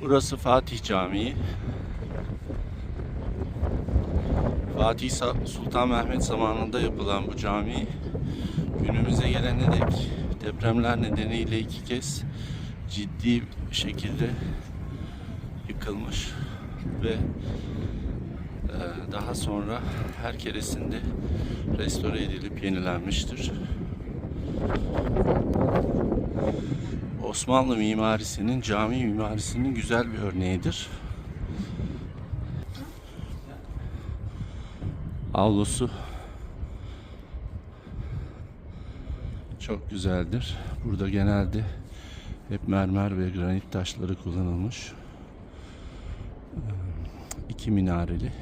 Burası Fatih Camii. Fatih Sultan Mehmet zamanında yapılan bu cami günümüze gelene dek depremler nedeniyle iki kez ciddi şekilde yıkılmış ve e, daha sonra her keresinde restore edilip yenilenmiştir. Osmanlı mimarisinin, cami mimarisinin güzel bir örneğidir. Avlusu çok güzeldir. Burada genelde hep mermer ve granit taşları kullanılmış. Ee, İki minareli.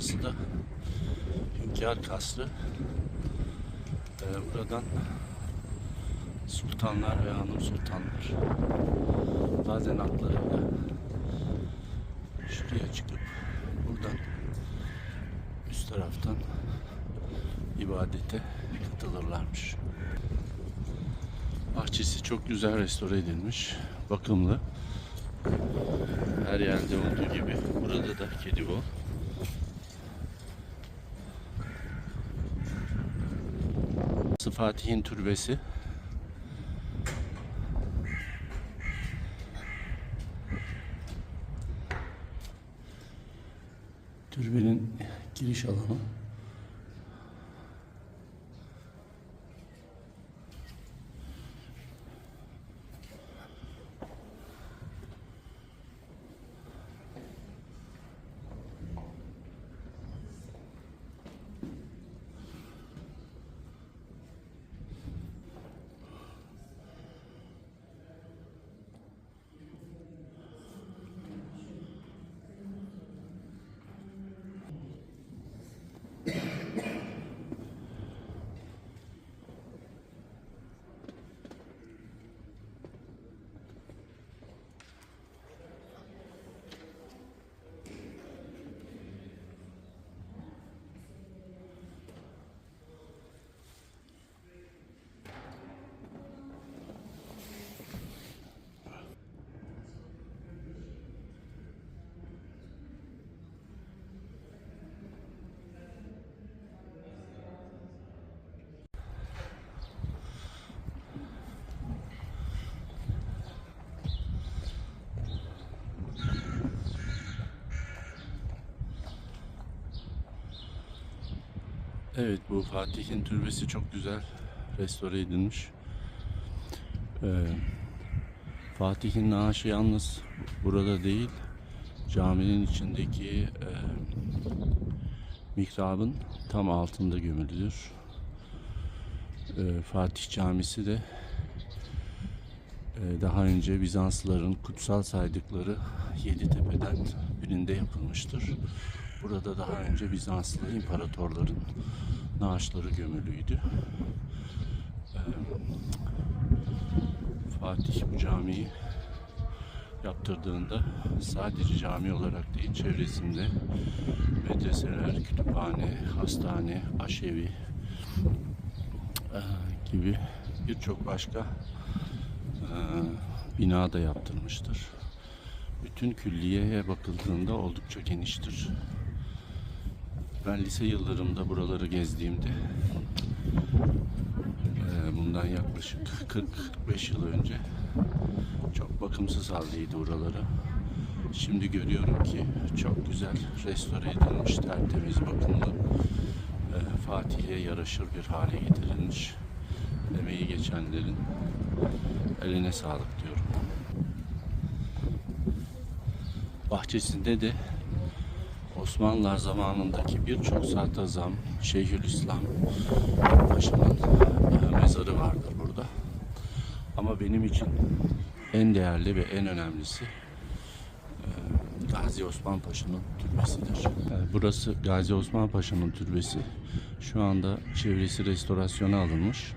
Burası da Hünkar Kasrı. Ee, buradan sultanlar ve hanım sultanlar bazen atlarıyla şuraya çıkıp buradan üst taraftan ibadete katılırlarmış. Bahçesi çok güzel restore edilmiş, bakımlı. Her yerde olduğu gibi burada da kedi bol. Fatih'in türbesi. Evet bu Fatih'in türbesi çok güzel restore edilmiş. Ee, Fatih'in naaşı yalnız burada değil caminin içindeki e, mihrabın tam altında gömülüdür. Ee, Fatih Camisi de e, daha önce Bizanslıların kutsal saydıkları yedi tepeden birinde yapılmıştır. Burada daha önce Bizanslı imparatorların naaşları gömülüydü. Ee, Fatih bu camiyi yaptırdığında sadece cami olarak değil çevresinde medreseler, kütüphane, hastane, aşevi e, gibi birçok başka e, bina da yaptırmıştır. Bütün külliyeye bakıldığında oldukça geniştir. Ben lise yıllarımda buraları gezdiğimde e, bundan yaklaşık 40-45 yıl önce çok bakımsız haldeydi oraları. Şimdi görüyorum ki çok güzel restore edilmiş, tertemiz, bakımlı. e, Fatih'e yaraşır bir hale getirilmiş. Emeği geçenlerin eline sağlık diyorum. Bahçesinde de Osmanlılar zamanındaki birçok sadrazam, Şeyhülislam Paşa'nın e, mezarı vardır burada. Ama benim için en değerli ve en önemlisi e, Gazi Osman Paşa'nın türbesidir. E, Burası Gazi Osman Paşa'nın türbesi. Şu anda çevresi restorasyona alınmış.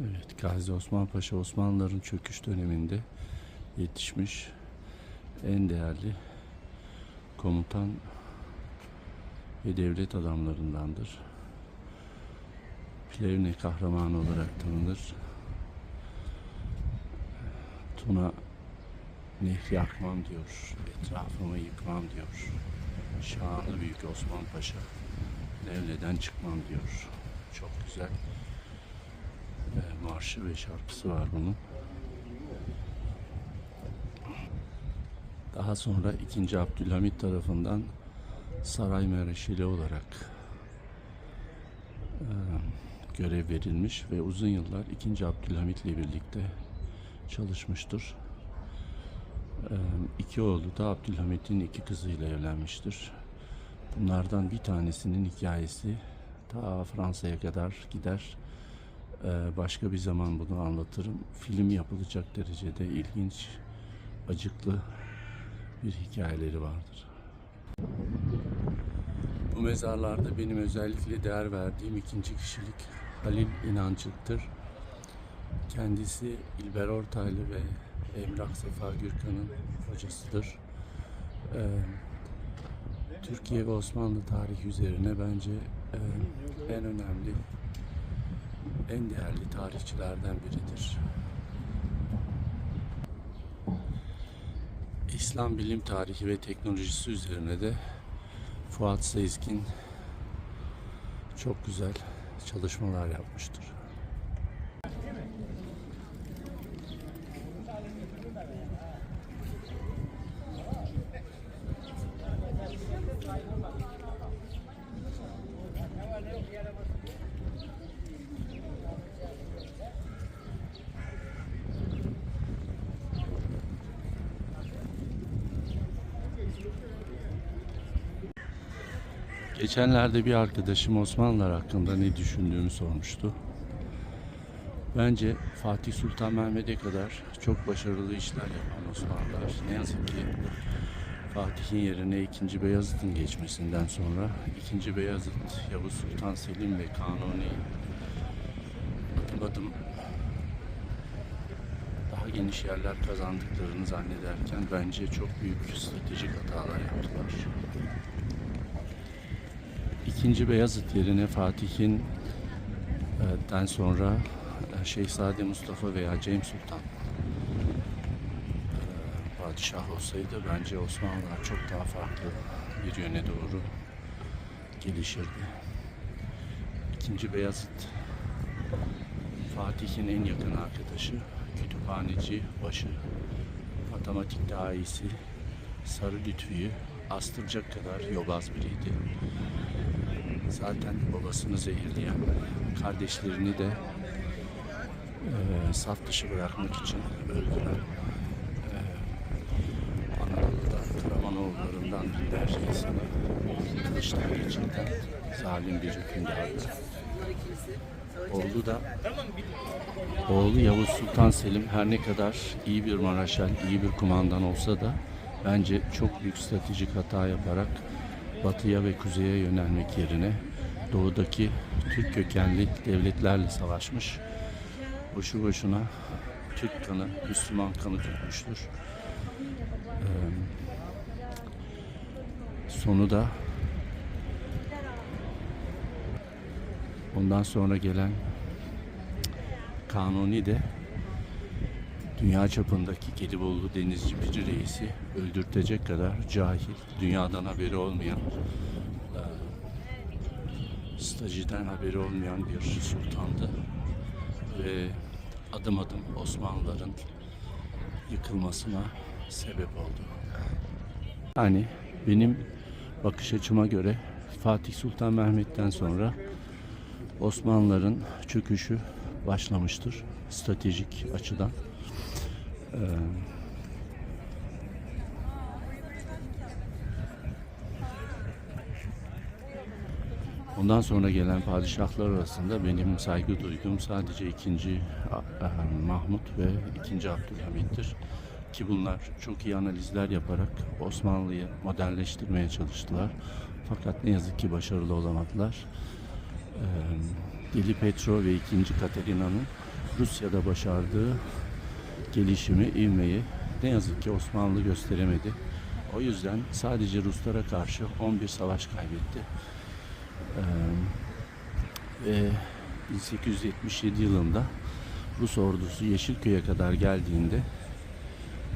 Evet, Gazi Osman Paşa Osmanlıların çöküş döneminde yetişmiş en değerli komutan ve devlet adamlarındandır. Plevne kahramanı olarak tanınır. Tuna nehri akmam diyor, etrafımı yıkmam diyor. Şanlı Büyük Osman Paşa, Levle'den çıkmam diyor. Çok güzel marşı ve şarkısı var bunun. Daha sonra 2. Abdülhamit tarafından saray mereşeli olarak e, görev verilmiş ve uzun yıllar 2. Abdülhamit ile birlikte çalışmıştır. E, iki oğlu da Abdülhamit'in iki kızıyla evlenmiştir. Bunlardan bir tanesinin hikayesi ta Fransa'ya kadar gider. Ee, başka bir zaman bunu anlatırım. Film yapılacak derecede ilginç, acıklı bir hikayeleri vardır. Bu mezarlarda benim özellikle değer verdiğim ikinci kişilik Halil İnancık'tır. Kendisi İlber Ortaylı ve Emrah Sefa Gürkan'ın hocasıdır. Ee, Türkiye ve Osmanlı tarihi üzerine bence e, en önemli, en değerli tarihçilerden biridir. İslam bilim tarihi ve teknolojisi üzerine de Fuat Sezgin çok güzel çalışmalar yapmıştır. Geçenlerde bir arkadaşım Osmanlılar hakkında ne düşündüğümü sormuştu. Bence Fatih Sultan Mehmet'e kadar çok başarılı işler yapan Osmanlılar. Ne yazık ki Fatih'in yerine 2. Beyazıt'ın geçmesinden sonra 2. Beyazıt, Yavuz Sultan Selim ve Kanuni adım daha geniş yerler kazandıklarını zannederken bence çok büyük stratejik hatalar yaptılar. İkinci Beyazıt yerine Fatih'in e, den sonra e, Şehzade Mustafa veya Cem Sultan e, padişah olsaydı bence Osmanlılar çok daha farklı bir yöne doğru gelişirdi. İkinci Beyazıt Fatih'in en yakın arkadaşı, kütüphaneci, başı, matematik dahisi, Sarı Lütfü'yü astıracak kadar yobaz biriydi. Zaten babasını zehirleyen, kardeşlerini de eee saf dışı bırakmak için öldüren eee Anadolu'da Karamanoğullarından binlerce insanı kılıçtan geçirten zalim bir hükümdardı. Oğlu da oğlu Yavuz Sultan Selim her ne kadar iyi bir maraşal, iyi bir kumandan olsa da bence çok büyük stratejik hata yaparak batıya ve kuzeye yönelmek yerine doğudaki Türk kökenli devletlerle savaşmış. Boşu boşuna Türk kanı, Müslüman kanı tutmuştur. Ee, sonu da ondan sonra gelen Kanuni de dünya çapındaki Gelibolu denizci Piri Reis'i öldürtecek kadar cahil, dünyadan haberi olmayan, e, stajiden haberi olmayan bir sultandı. Ve adım adım Osmanlıların yıkılmasına sebep oldu. Yani benim bakış açıma göre Fatih Sultan Mehmet'ten sonra Osmanlıların çöküşü başlamıştır stratejik açıdan. Ee, Ondan sonra gelen padişahlar arasında benim saygı duyduğum sadece ikinci A- Mahmut ve ikinci Abdülhamit'tir. Ki bunlar çok iyi analizler yaparak Osmanlı'yı modernleştirmeye çalıştılar. Fakat ne yazık ki başarılı olamadılar. Ee, Deli Petro ve ikinci Katerina'nın Rusya'da başardığı gelişimi, ivmeyi ne yazık ki Osmanlı gösteremedi. O yüzden sadece Ruslara karşı 11 savaş kaybetti. Ee, ve 1877 yılında Rus ordusu Yeşilköy'e kadar geldiğinde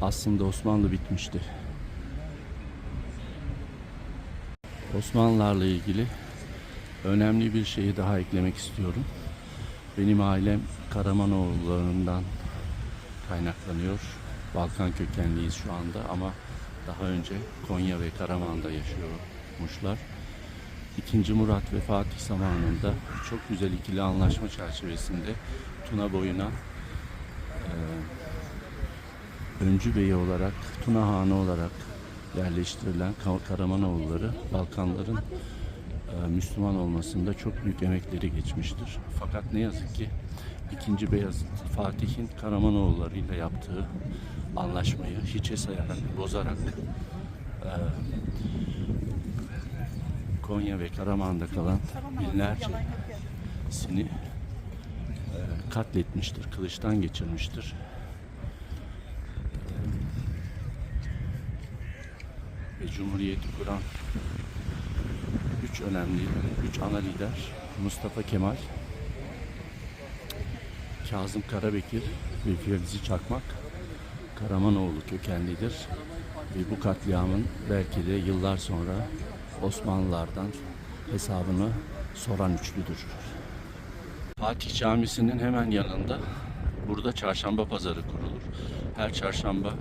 aslında Osmanlı bitmişti. Osmanlılarla ilgili önemli bir şeyi daha eklemek istiyorum. Benim ailem Karamanoğullarından kaynaklanıyor. Balkan kökenliyiz şu anda ama daha önce Konya ve Karaman'da yaşıyormuşlar. İkinci Murat ve Fatih zamanında çok güzel ikili anlaşma çerçevesinde Tuna boyuna e, öncü beyi olarak, Tuna Hanı olarak yerleştirilen Ka- Karamanoğulları Balkanların e, Müslüman olmasında çok büyük emekleri geçmiştir. Fakat ne yazık ki II. Beyazıt Fatih'in Karamanoğulları ile yaptığı anlaşmayı hiçe sayarak, bozarak e, Konya ve Karaman'da kalan binlercesini e, katletmiştir, kılıçtan geçirmiştir. E, ve Cumhuriyeti kuran üç önemli, üç ana lider Mustafa Kemal, Kazım Karabekir ve Fevzi Çakmak Karamanoğlu kökenlidir. Ve bu katliamın belki de yıllar sonra Osmanlılardan hesabını soran üçlüdür. Fatih Camisi'nin hemen yanında burada çarşamba pazarı kurulur. Her çarşamba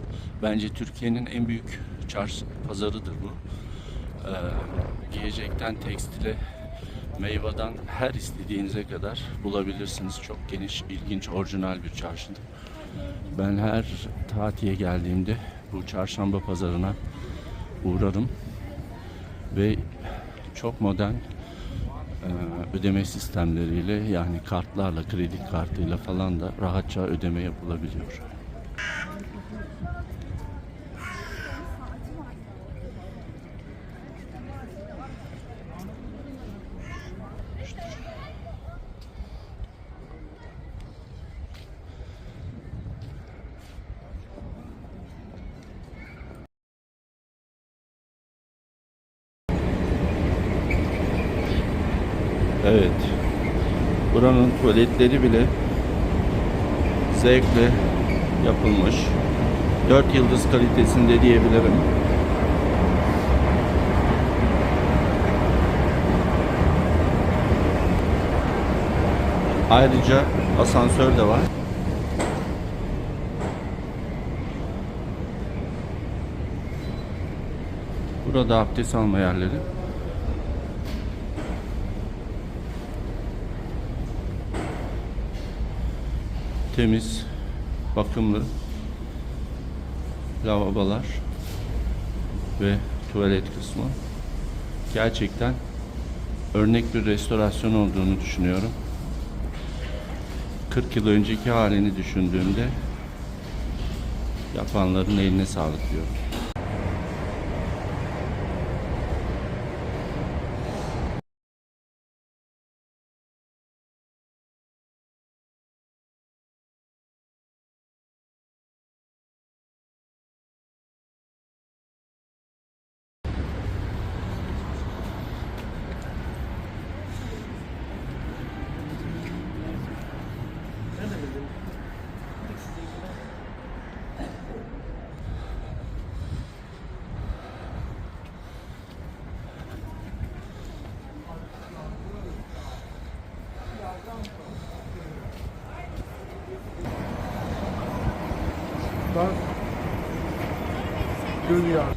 bence Türkiye'nin en büyük çarşı pazarıdır bu. Ee, giyecekten tekstile, meyveden her istediğinize kadar bulabilirsiniz. Çok geniş, ilginç, orijinal bir çarşıdır. Ben her tatile geldiğimde bu çarşamba pazarına uğrarım ve çok modern e, ödeme sistemleriyle yani kartlarla, kredi kartıyla falan da rahatça ödeme yapılabiliyor. Evet. Buranın tuvaletleri bile zevkle yapılmış. 4 yıldız kalitesinde diyebilirim. Ayrıca asansör de var. Burada abdest alma yerleri. Temiz, bakımlı lavabolar ve tuvalet kısmı. Gerçekten örnek bir restorasyon olduğunu düşünüyorum. 40 yıl önceki halini düşündüğümde yapanların eline sağlık diyorum. Bak. Dünya.